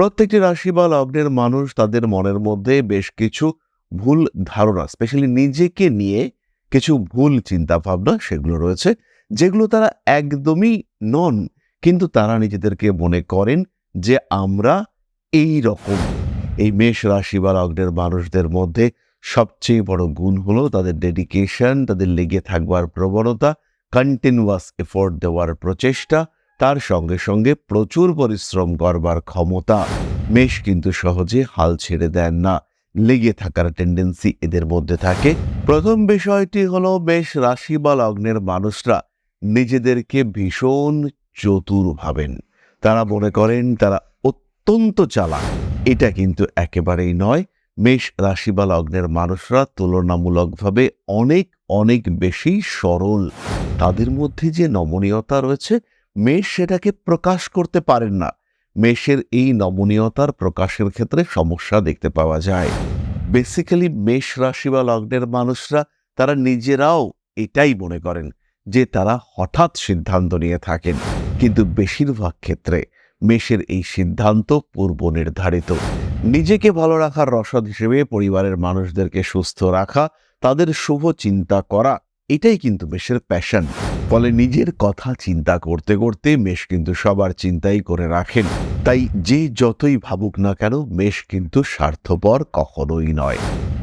প্রত্যেকটি রাশি বা লগ্নের মানুষ তাদের মনের মধ্যে বেশ কিছু ভুল ধারণা স্পেশালি নিজেকে নিয়ে কিছু ভুল চিন্তা ভাবনা সেগুলো রয়েছে, যেগুলো তারা একদমই নন, কিন্তু তারা নিজেদেরকে মনে করেন যে আমরা এই রকম। এই মেষ রাশি বা লগ্নের মানুষদের মধ্যে সবচেয়ে বড় গুণ হলো তাদের ডেডিকেশন তাদের লেগে থাকবার প্রবণতা কন্টিনিউয়াস এফোর্ট দেওয়ার প্রচেষ্টা তার সঙ্গে সঙ্গে প্রচুর পরিশ্রম করবার ক্ষমতা মেষ কিন্তু সহজে হাল ছেড়ে দেন না। লেগে থাকার টেন্ডেন্সি এদের মধ্যে থাকে। প্রথম বিষয়টি হলো মেষ রাশি বা লগ্নের মানুষরা নিজেদেরকে ভীষণ চতুর ভাবেন। তারা মনে করেন তারা অত্যন্ত চালাক। এটা কিন্তু একেবারেই নয়। মেষ রাশি বা লগ্নের মানুষরা তুলনামূলকভাবে অনেক অনেক বেশি সরল। তাদের মধ্যে যে নমনীয়তা রয়েছে মেষ সেটাকে প্রকাশ করতে পারেন না। মেষের এই নমনীয়তার প্রকাশের ক্ষেত্রে সমস্যা দেখতে পাওয়া যায়। বেসিক্যালি মেষ রাশি বা লগ্নের মানুষরা, তারা নিজেরাও এটাই মনে করেন যে তারা হঠাৎ সিদ্ধান্ত নিয়ে থাকেন। কিন্তু বেশিরভাগ ক্ষেত্রে মেষের এই সিদ্ধান্ত পূর্ব নির্ধারিত। নিজেকে ভালো রাখার রসদ হিসেবে পরিবারের মানুষদেরকে সুস্থ রাখা, তাদের শুভ চিন্তা করা, এটাই কিন্তু মেষের প্যাশন ফলে নিজের কথা চিন্তা করতে করতে মেষ কিন্তু সবার চিন্তাই করে রাখেন। তাই যে যতই ভাবুক না কেন, মেষ কিন্তু স্বার্থপর কখনোই নয়।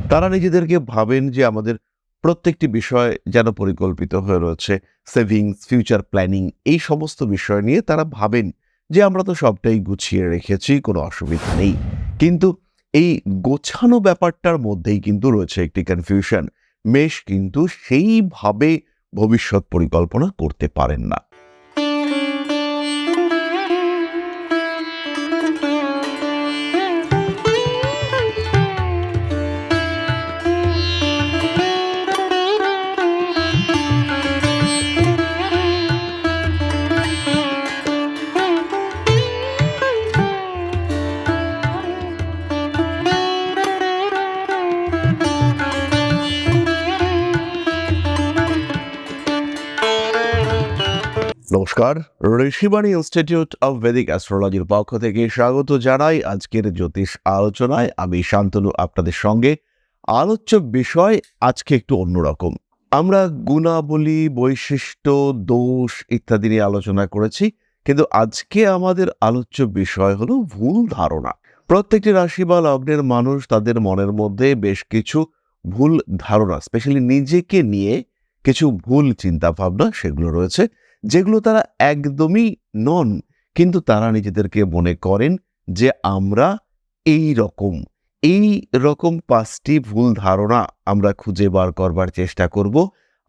তারা নিজেদেরকে ভাবেন যে আমাদের প্রত্যেকটি বিষয় যেন পরিকল্পিত হয়ে রয়েছে, সেভিংস, ফিউচার প্ল্যানিং এই সমস্ত বিষয় নিয়ে তারা ভাবেন যে আমরা তো সবটাই গুছিয়ে রেখেছি, কোনো অসুবিধা নেই। কিন্তু এই গোছানো ব্যাপারটার মধ্যেই কিন্তু রয়েছে একটি কনফিউশন মেষ কিন্তু সেইভাবে ভবিষ্যৎ পরিকল্পনা করতে পারেন না। নমস্কার। ঋষিবাণী ইনস্টিটিউট অব ভেদিক অ্যাস্ট্রোলজির পক্ষ থেকে স্বাগত জানাই আজকের জ্যোতিষ আলোচনায়। আমি শান্তনু, আপনাদের সঙ্গে। আলোচ্য বিষয় আজকে একটু অন্যরকম। আমরা গুণাবলী, বৈশিষ্ট্য, দোষ ইত্যাদি নিয়ে আলোচনা করেছি, কিন্তু আজকে আমাদের আলোচ্য বিষয় হলো ভুল ধারণা। প্রত্যেকটি রাশি বা লগ্নের মানুষ তাদের মনের মধ্যে বেশ কিছু ভুল ধারণা, স্পেশালি নিজেকে নিয়ে কিছু ভুল চিন্তা ভাবনা সেগুলো রয়েছে। যেগুলো তারা একদমই নন, কিন্তু তারা নিজেদেরকে মনে করেন যে আমরা এই রকম এই রকম পাঁচটি ভুল ধারণা আমরা খুঁজে বার করবার চেষ্টা করব।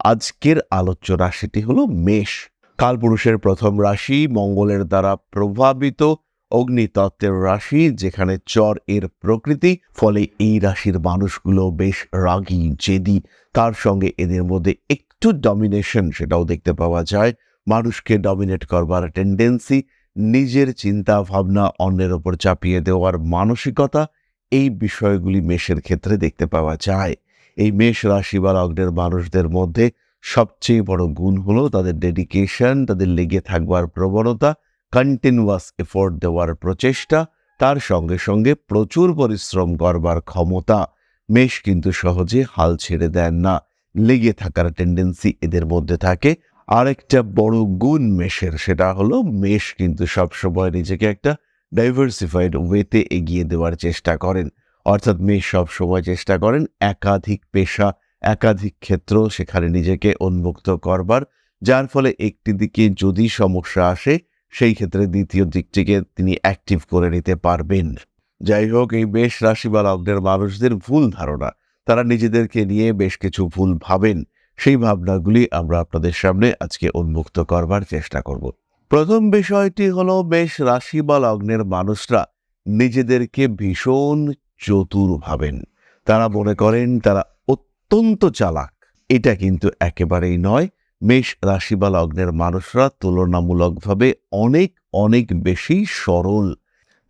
আজকের আলোচ্য রাশিটি হলো মেষ। কালপুরুষের প্রথম রাশি মঙ্গলের দ্বারা প্রভাবিত, অগ্নিতত্ত্বের রাশি, যেখানে চর এর প্রকৃতি, ফলে এই রাশির মানুষগুলো বেশ রাগী, জেদি। তার সঙ্গে এদের মধ্যে একটু ডমিনেশন সেটাও দেখতে পাওয়া যায়। মানুষকে ডমিনেট করবার টেন্ডেন্সি নিজের চিন্তা ভাবনা অন্যের ওপর চাপিয়ে দেওয়ার মানসিকতা এই বিষয়গুলি মেষের ক্ষেত্রে দেখতে পাওয়া যায়। এই মেষ রাশি বা লগ্নের মানুষদের মধ্যে সবচেয়ে বড় গুণ হলো তাদের ডেডিকেশন তাদের লেগে থাকবার প্রবণতা কন্টিনিউয়াস এফোর্ট দেওয়ার প্রচেষ্টা, তার সঙ্গে সঙ্গে প্রচুর পরিশ্রম করবার ক্ষমতা। মেষ কিন্তু সহজে হাল ছেড়ে দেন না। লেগে থাকার টেন্ডেন্সি এদের মধ্যে থাকে। আরেকটা বড় গুণ মেষের, সেটা হলো মেষ কিন্তু সবসময় নিজেকে একটা ডাইভার্সিফাইড ওয়েতে এগিয়ে দেওয়ার চেষ্টা করেন। অর্থাৎ মেষ সবসময় চেষ্টা করেন একাধিক পেশা, একাধিক ক্ষেত্র সেখানে নিজেকে উন্মুক্ত করবার, যার ফলে একটি দিকে যদি সমস্যা আসে, সেই ক্ষেত্রে দ্বিতীয় দিকটিকে তিনি অ্যাক্টিভ করে নিতে পারবেন। যাই হোক, এই মেষ রাশি বা লগ্নের মানুষদের ভুল ধারণা, তারা নিজেদেরকে নিয়ে বেশ কিছু ভুল ভাবেন। সেই ভাবনাগুলি আমরা আপনাদের সামনে আজকে উন্মুক্ত করবার চেষ্টা করব। প্রথম বিষয়টি হলো বেশ রাশি বা লগ্নের মানুষরা নিজেদেরকে ভীষণ চতুর ভাবেন। তারা মনে করেন তারা অত্যন্ত চালাক। এটা কিন্তু একেবারেই নয়। মেষ রাশি বা লগ্নের মানুষরা তুলনামূলকভাবে অনেক অনেক বেশি সরল।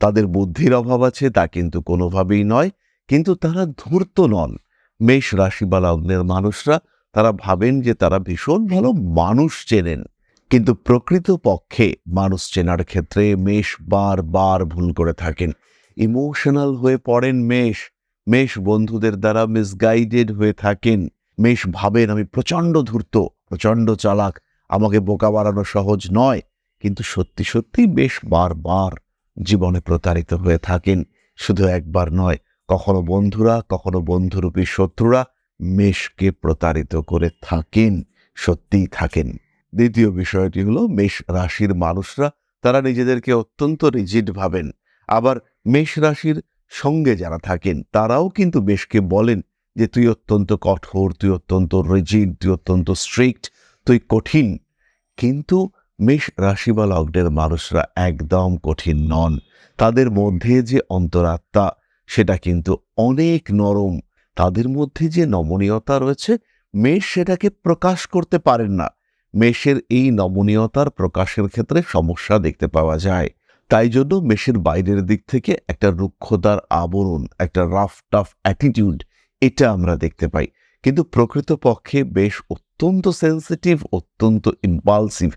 তাদের বুদ্ধির অভাব আছে, তা কিন্তু কোনোভাবেই নয়। কিন্তু তারা ধূর্ত নন। মেষ রাশি বা লগ্নের মানুষরা তারা ভাবেন যে তারা ভীষণ ভালো মানুষ চেনেন, কিন্তু প্রকৃত পক্ষে মানুষ চেনার ক্ষেত্রে মেষ বারবার ভুল করে থাকেন। ইমোশনাল হয়ে পড়েন মেষ মেষ বন্ধুদের দ্বারা মিসগাইডেড হয়ে থাকেন। মেষ ভাবেন, আমি প্রচণ্ড ধূর্ত, প্রচণ্ড চালাক, আমাকে বোকা বাড়ানো সহজ নয়। কিন্তু সত্যি সত্যি বেশ বারবার জীবনে প্রতারিত হয়ে থাকেন। শুধু একবার নয়, কখনো বন্ধুরা, কখনো বন্ধুরূপী শত্রুরা মেষকে প্রতারিত করে থাকেন, সত্যিই থাকেন। দ্বিতীয় বিষয়টি হলো, মেষ রাশির মানুষরা, তারা নিজেদেরকে অত্যন্ত রিজিড ভাবেন। আবার মেষ রাশির সঙ্গে যারা থাকেন, তারাও কিন্তু মেষকে বলেন যে, তুই অত্যন্ত কঠোর, তুই অত্যন্ত রিজিড তুই অত্যন্ত স্ট্রিক্ট তুই কঠিন। কিন্তু মেষ রাশি বা লগ্নের মানুষরা একদম কঠিন নন। তাদের মধ্যে যে অন্তরাত্মা, সেটা কিন্তু অনেক নরম তাদের মধ্যে যে নমনীয়তা রয়েছে, মেষ সেটাকে প্রকাশ করতে পারেন না। মেষের এই নমনীয়তার প্রকাশের ক্ষেত্রে সমস্যা দেখতে পাওয়া যায়। তাই জন্য মেষের বাইরের দিক থেকে একটা রুক্ষতার আবরণ, একটা রাফ টাফ অ্যাটিটিউড এটা আমরা দেখতে পাই। কিন্তু প্রকৃতপক্ষে বেশ অত্যন্ত সেন্সিটিভ অত্যন্ত ইম্পালসিভ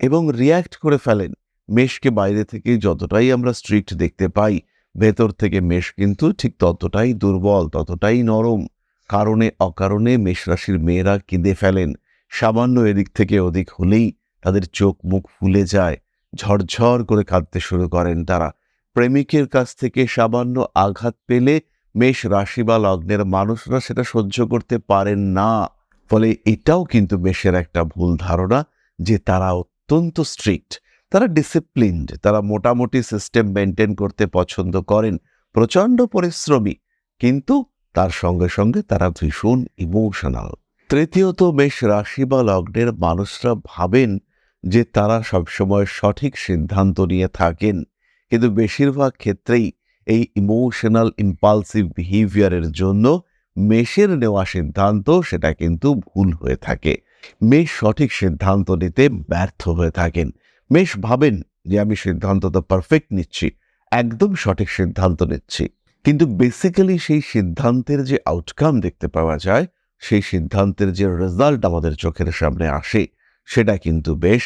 এবং রিয়্যাক্ট করে ফেলেন। মেষকে বাইরে থেকে যতটাই আমরা স্ট্রিক্ট দেখতে পাই ভেতর থেকে মেষ কিন্তু ঠিক ততটাই দুর্বল, ততটাই নরম। কারণে, অকারণে মেষ রাশির মেয়েরা কেঁদে ফেলেন। সামান্য এদিক থেকে ওদিক হলেই তাদের চোখ মুখ ফুলে যায়। ঝরঝর করে কাঁদতে শুরু করেন তারা। প্রেমিকের কাছ থেকে সামান্য আঘাত পেলে মেষ রাশি বা লগ্নের মানুষরা সেটা সহ্য করতে পারেন না। ফলে এটাও কিন্তু মেষের একটা ভুল ধারণা যে তারা অত্যন্ত স্ট্রিক্ট তারা ডিসিপ্লিনড তারা মোটামুটি সিস্টেম মেনটেন করতে পছন্দ করেন, প্রচণ্ড পরিশ্রমী, কিন্তু তার সঙ্গে সঙ্গে তারা ভীষণ ইমোশনাল তৃতীয়ত মেষ রাশি বা লগ্নের মানুষরা ভাবেন যে তারা সবসময় সঠিক সিদ্ধান্ত নিয়ে থাকেন, কিন্তু বেশিরভাগ ক্ষেত্রেই এই ইমোশনাল ইম্পালসিভ বিহেভিয়ারের জন্য মেষের নেওয়া সিদ্ধান্ত সেটা কিন্তু ভুল হয়ে থাকে। মেষ সঠিক সিদ্ধান্ত নিতে ব্যর্থ হয়ে থাকেন। মেষ ভাবেন যে আমি সিদ্ধান্ত তো পারফেক্ট নিচ্ছি, একদম সঠিক সিদ্ধান্ত নিচ্ছি। কিন্তু বেসিক্যালি সেই সিদ্ধান্তের যে আউটকাম দেখতে পাওয়া যায়, সেই সিদ্ধান্তের যে রেজাল্ট আমাদের চোখের সামনে আসে, সেটা কিন্তু বেশ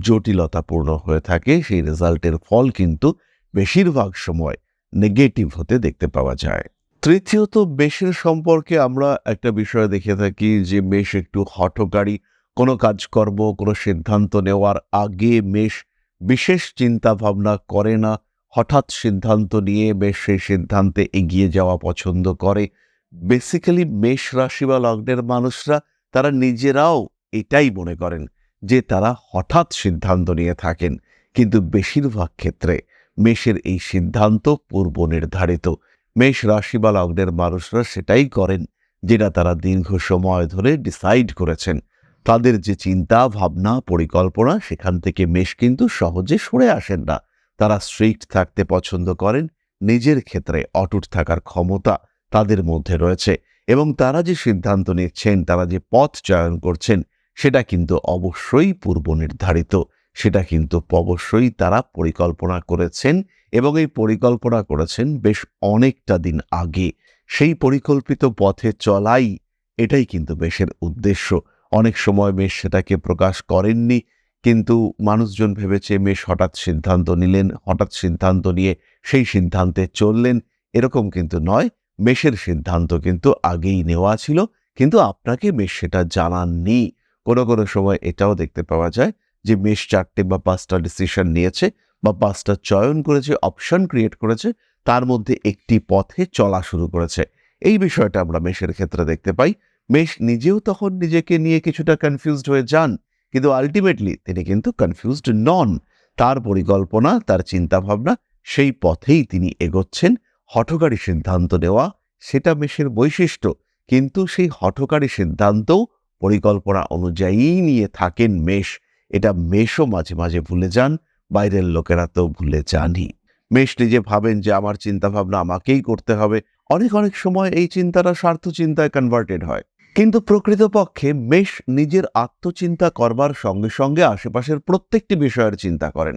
জটিলতাপূর্ণ হয়ে থাকে। সেই রেজাল্টের ফল কিন্তু বেশিরভাগ সময় নেগেটিভ হতে দেখতে পাওয়া যায়। তৃতীয়ত, মেষের সম্পর্কে আমরা একটা বিষয় দেখে থাকি যে মেষ একটু হঠকারী কোনো কাজকর্ম, কোনো সিদ্ধান্ত নেওয়ার আগে মেষ বিশেষ চিন্তা ভাবনা করে না। হঠাৎ সিদ্ধান্ত নিয়ে বেশ সেই সিদ্ধান্তে এগিয়ে যাওয়া পছন্দ করে। বেসিক্যালি মেষ রাশি বা লগ্নের মানুষরা, তারা নিজেরাও এটাই মনে করেন যে তারা হঠাৎ সিদ্ধান্ত নিয়ে থাকেন। কিন্তু বেশিরভাগ ক্ষেত্রে মেষের এই সিদ্ধান্ত পূর্ব নির্ধারিত মেষ রাশি বা লগ্নের মানুষরা সেটাই করেন যেটা তারা দীর্ঘ সময় ধরে ডিসাইড করেছেন। তাদের যে চিন্তা, ভাবনা, পরিকল্পনা, সেখান থেকে মেষ কিন্তু সহজে সরে আসেন না। তারা স্ট্রিক্ট থাকতে পছন্দ করেন, নিজের ক্ষেত্রে অটুট থাকার ক্ষমতা তাদের মধ্যে রয়েছে এবং তারা যে সিদ্ধান্ত নিচ্ছেন, তারা যে পথ চয়ন করছেন, সেটা কিন্তু অবশ্যই পূর্ব নির্ধারিত। সেটা কিন্তু অবশ্যই তারা পরিকল্পনা করেছেন এবং এই পরিকল্পনা করেছেন বেশ অনেকটা দিন আগে। সেই পরিকল্পিত পথে চলাই, এটাই কিন্তু বেশের উদ্দেশ্য। অনেক সময় মেষ সেটাকে প্রকাশ করেননি, কিন্তু মানুষজন ভেবেছে মেষ হঠাৎ সিদ্ধান্ত নিলেন, হঠাৎ সিদ্ধান্ত নিয়ে সেই সিদ্ধান্তে চললেন। এরকম কিন্তু নয়, মেষের সিদ্ধান্ত কিন্তু আগেই নেওয়া ছিল, কিন্তু আপনাকে মেষ সেটা জানাননি। কোনো কোনো সময় এটাও দেখতে পাওয়া যায় যে মেষ চারটে বা পাঁচটা ডিসিশন নিয়েছে বা পাঁচটা চয়ন করেছে অপশন ক্রিয়েট করেছে, তার মধ্যে একটি পথে চলা শুরু করেছে। এই বিষয়টা আমরা মেষের ক্ষেত্রে দেখতে পাই। মেষ নিজেও তখন নিজেকে নিয়ে কিছুটা কনফিউজড হয়ে যান, কিন্তু আলটিমেটলি তিনি কিন্তু কনফিউজড নন। তার পরিকল্পনা, তার চিন্তাভাবনা সেই পথেই তিনি এগোচ্ছেন। হঠকারী সিদ্ধান্ত নেওয়া সেটা মেষের বৈশিষ্ট্য, কিন্তু সেই হঠকারী সিদ্ধান্তও পরিকল্পনা অনুযায়ী নিয়ে থাকেন মেষ। এটা মেষও মাঝে মাঝে ভুলে যান, বাইরের লোকেরা তো ভুলে যানই। মেষ নিজে ভাবেন যে আমার চিন্তাভাবনা আমাকেই করতে হবে। অনেক অনেক সময় এই চিন্তাটা স্বার্থ চিন্তায় কনভার্টেড হয়। কিন্তু প্রকৃতপক্ষে মেষ নিজের আত্মচিন্তা করবার সঙ্গে সঙ্গে আশেপাশের প্রত্যেকটি বিষয়ের চিন্তা করেন।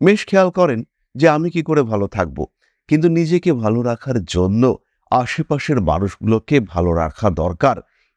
মেষ খেয়াল করেন যে আমি কি করে ভালো থাকব, কিন্তু নিজেকে ভালো রাখার জন্য আশেপাশের মানুষগুলোকে ভালো রাখা দরকার,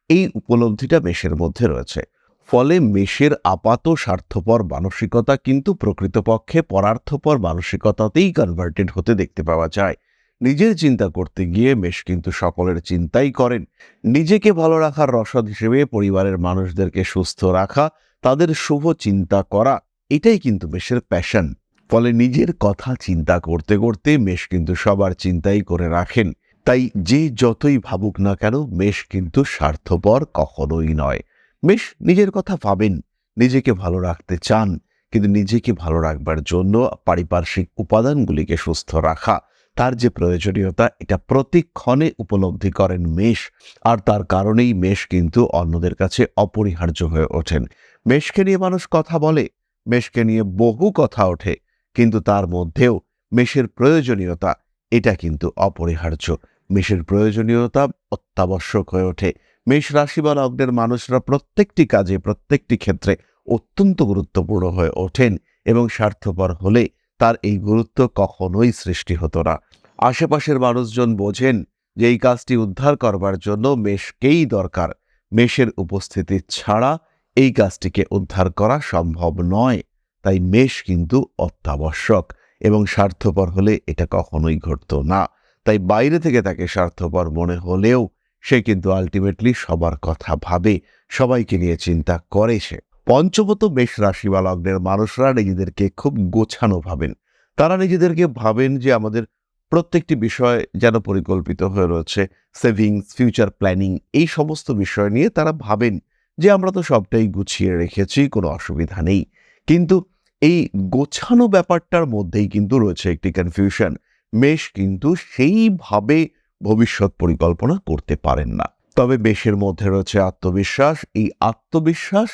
এই উপলব্ধিটা মেষের মধ্যে রয়েছে। ফলে মেষের আপাত স্বার্থপর মানসিকতা কিন্তু প্রকৃতপক্ষে পরার্থপর মানসিকতাতেই কনভার্টেড হতে দেখতে পাওয়া যায়। নিজের চিন্তা করতে গিয়ে মেষ কিন্তু সকলের চিন্তাই করেন। নিজেকে ভালো রাখার রসদ হিসেবে পরিবারের মানুষদেরকে সুস্থ রাখা, তাদের শুভ চিন্তা করা, এটাই কিন্তু মেষের প্যাশন ফলে নিজের কথা চিন্তা করতে করতে মেষ কিন্তু সবার চিন্তাই করে রাখেন। তাই যে যতই ভাবুক না কেন মেষ কিন্তু স্বার্থপর কখনোই নয়। মেষ নিজের কথা ভাবেন, নিজেকে ভালো রাখতে চান, কিন্তু নিজেকে ভালো রাখবার জন্য পারিপার্শ্বিক উপাদানগুলিকে সুস্থ রাখা তার যে প্রয়োজনীয়তা, এটা প্রতিক্ষণে উপলব্ধি করেন মেষ, আর তার কারণেই মেষ কিন্তু অন্যদের কাছে অপরিহার্য হয়ে ওঠেন। মেষকে নিয়ে মানুষ কথা বলে, মেষকে নিয়ে বহু কথা ওঠে, কিন্তু তার মধ্যেও মেষের প্রয়োজনীয়তা, এটা কিন্তু অপরিহার্য। মেষের প্রয়োজনীয়তা অত্যাবশ্যক হয়ে ওঠে। মেষ রাশি বা লগ্নের মানুষরা প্রত্যেকটি কাজে, প্রত্যেকটি ক্ষেত্রে অত্যন্ত গুরুত্বপূর্ণ হয়ে ওঠেন এবং স্বার্থপর হলে তার এই গুরুত্ব কখনোই সৃষ্টি হতো না। আশেপাশের মানুষজন বোঝেন যে এই কাজটি উদ্ধার করবার জন্য মেষকেই দরকার। মেষের উপস্থিতি ছাড়া এই কাজটিকে উদ্ধার করা সম্ভব নয়। তাই মেষ কিন্তু অত্যাবশ্যক এবং স্বার্থপর হলে এটা কখনোই ঘটত না। তাই বাইরে থেকে তাকে স্বার্থপর মনে হলেও সে কিন্তু আলটিমেটলি সবার কথা ভাবে, সবাইকে নিয়ে চিন্তা করে সে। পঞ্চমত মেষ রাশি বা লগ্নের মানুষরা নিজেদেরকে খুব গোছানো ভাবেন। তারা নিজেদেরকে ভাবেন যে আমাদের প্রত্যেকটি বিষয় যেন পরিকল্পিত হয়ে রয়েছে, সেভিংস, ফিউচার প্ল্যানিং এই সমস্ত বিষয় নিয়ে তারা ভাবেন যে আমরা তো সবটাই গুছিয়ে রেখেছি, কোনো অসুবিধা নেই। কিন্তু এই গোছানো ব্যাপারটার মধ্যেই কিন্তু রয়েছে একটি কনফিউশন মেষ কিন্তু সেইভাবে ভবিষ্যৎ পরিকল্পনা করতে পারেন না। তবে মেষের মধ্যে রয়েছে আত্মবিশ্বাস। এই আত্মবিশ্বাস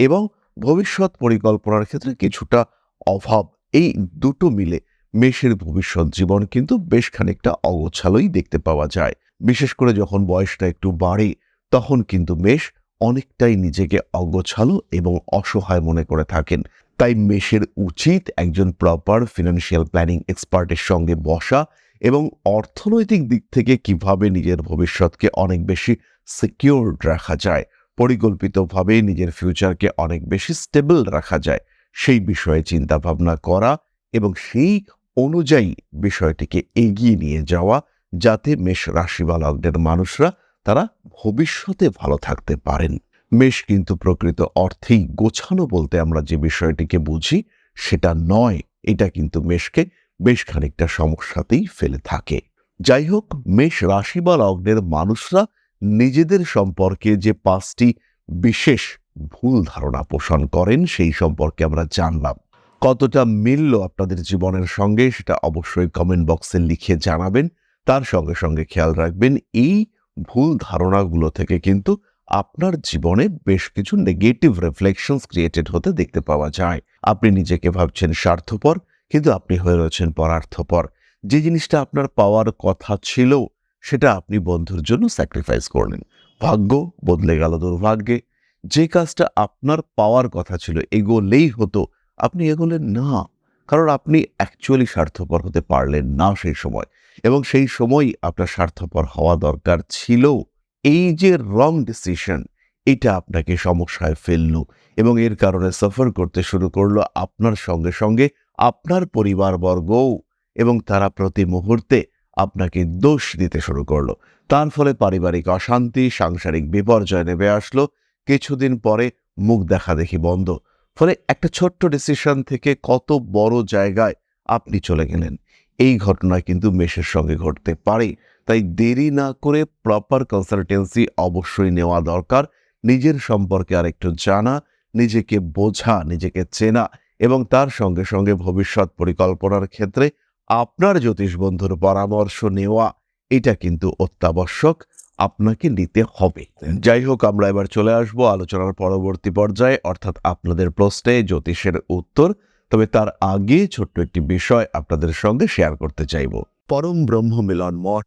এবং ভবিষ্যৎ পরিকল্পনার ক্ষেত্রে কিছুটা অভাব। এই দুটো মিলে মেষের ভবিষ্যৎ জীবন কিন্তু বেশ খানিকটা অগোছালোই দেখতে পাওয়া যায়। বিশেষ করে যখন বয়সটা একটু বাড়ে, তখন কিন্তু মেষ অনেকটাই নিজেকে অগোছালো এবং অসহায় মনে করে থাকেন। তাই মেষের উচিত একজন প্রপার ফিনান্সিয়াল প্ল্যানিং এক্সপার্টের সঙ্গে বসা এবং অর্থনৈতিক দিক থেকে কীভাবে নিজের ভবিষ্যৎকে অনেক বেশি সিকিউর রাখা যায়। পরিকল্পিতভাবে নিজের ফিউচারকে অনেক বেশি স্টেবল রাখা যায়। সেই বিষয়ে চিন্তা ভাবনা করা এবং সেই অনুযায়ী বিষয়টিকে এগিয়ে নিয়ে যাওয়া, যাতে মেষ রাশি মানুষরা তারা ভবিষ্যতে ভালো থাকতে পারেন। মেষ কিন্তু প্রকৃত অর্থেই গোছানো বলতে আমরা যে বিষয়টিকে বুঝি, সেটা নয়। এটা কিন্তু মেষকে বেশ খানিকটা সমস্যাতেই ফেলে থাকে। যাই হোক, মেষ রাশি বা মানুষরা নিজেদের সম্পর্কে যে পাঁচটি বিশেষ ভুল ধারণা পোষণ করেন, সেই সম্পর্কে আমরা জানলাম। কতটা মিলল আপনাদের জীবনের সঙ্গে, সেটা অবশ্যই কমেন্ট বক্সে লিখে জানাবেন। তার সঙ্গে সঙ্গে খেয়াল রাখবেন, এই ভুল ধারণাগুলো থেকে কিন্তু আপনার জীবনে বেশ কিছু নেগেটিভ রিফ্লেকশনস ক্রিয়েটেড হতে দেখতে পাওয়া যায়। আপনি নিজেকে ভাবছেন স্বার্থপর, কিন্তু আপনি হয়ে রয়েছেন পরার্থপর। যে জিনিসটা আপনার পাওয়ার কথা ছিল সেটা আপনি বন্ধুর জন্য স্যাক্রিফাইস করলেন ভাগ্য বদলে গেল দুর্ভাগ্যে। যে কাজটা আপনার পাওয়ার কথা ছিল, এগোলেই হতো। আপনি এগোলেন না, কারণ আপনি অ্যাকচুয়ালি স্বার্থপর হতে পারলেন না সেই সময়। এবং সেই সময় আপনার স্বার্থপর হওয়া দরকার ছিল। এই যে রং ডিসিশন এটা আপনাকে সমস্যায় ফেলল এবং এর কারণে সফর করতে শুরু করল আপনার সঙ্গে সঙ্গে আপনার পরিবারবর্গও এবং তারা প্রতি মুহূর্তে আপনাকে দোষ দিতে শুরু করল। তার ফলে পারিবারিক অশান্তি, সাংসারিক বিপর্যয় নেমে আসলো। কিছুদিন পরে মুখ দেখা দেখি বন্ধ। ফলে একটা ছোট্ট ডিসিশন থেকে কত বড় জায়গায় আপনি চলে গেলেন। এই ঘটনা কিন্তু মেষের সঙ্গে ঘটতে পারে। তাই দেরি না করে প্রপার কনসালটেন্সি অবশ্যই নেওয়া দরকার। নিজের সম্পর্কে আরেকটু জানা, নিজেকে বোঝা, নিজেকে চেনা এবং তার সঙ্গে সঙ্গে ভবিষ্যৎ পরিকল্পনার ক্ষেত্রে আপনার জ্যোতিষ বন্ধুর পরামর্শ নেওয়া, এটা কিন্তু অত্যাবশ্যক, আপনাকে নিতে হবে। যাই হোক, আমরা এবার চলে আসব আলোচনার পরবর্তী পর্যায়ে, অর্থাৎ আপনাদের প্রশ্নে জ্যোতিষের উত্তর, তবে তার আগে ছোট্ট একটি বিষয় আপনাদের সঙ্গে শেয়ার করতে চাইব। পরম ব্রহ্ম মিলন মঠ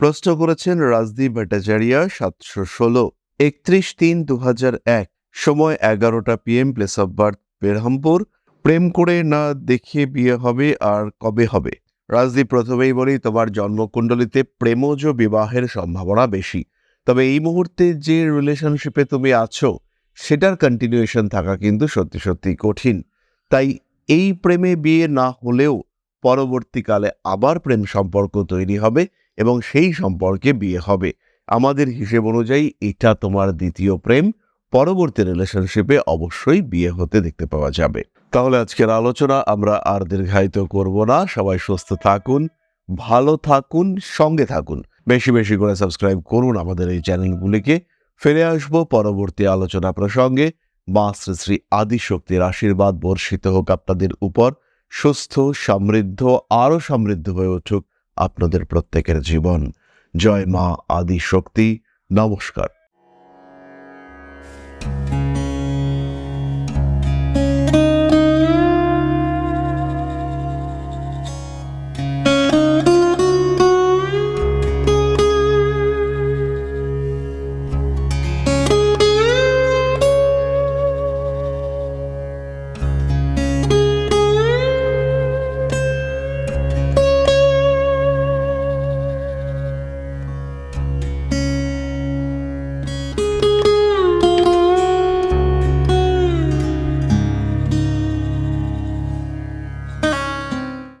প্রশ্ন করেছেন রাজদীপ ভট্টাচার্য সাতশো ষোলো। একত্রিশ তিন দু এক, সময় এগারোটা PM place of birth Berhampore. প্রেম করে না দেখে বিয়ে হবে আর কবে হবে? রাজদীপ প্রথমেই বলি, তোমার জন্মকুণ্ডলিতে প্রেমজ বিবাহের সম্ভাবনা বেশি। তবে এই মুহূর্তে যে রিলেশনশিপে তুমি আছো, সেটার কন্টিনিউয়েশন থাকা কিন্তু সত্যি সত্যি কঠিন। তাই এই প্রেমে বিয়ে না হলেও পরবর্তীকালে আবার প্রেম সম্পর্ক তৈরি হবে। এবং সেই সম্পর্কে বিয়ে হবে। আমাদের হিসেব অনুযায়ী এটা তোমার দ্বিতীয় প্রেম। পরবর্তী রিলেশনশিপে অবশ্যই বিয়ে হতে দেখতে পাওয়া যাবে। তাহলে আজকের আলোচনা আমরা আর দীর্ঘায়িত করব না। সবাই সুস্থ থাকুন, ভালো থাকুন, সঙ্গে থাকুন। বেশি বেশি করে সাবস্ক্রাইব করুন আমাদের এই চ্যানেলগুলিকে। ফিরে আসব পরবর্তী আলোচনা প্রসঙ্গে। মা শ্রী শ্রী আদিশক্তির আশীর্বাদ বর্ষিত হোক আপনাদের উপর। সুস্থ, সমৃদ্ধ, আরও সমৃদ্ধ হয়ে উঠুক। আপনাদের প্রত্যেকের জীবন। জয় মা আদি শক্তি নমস্কার।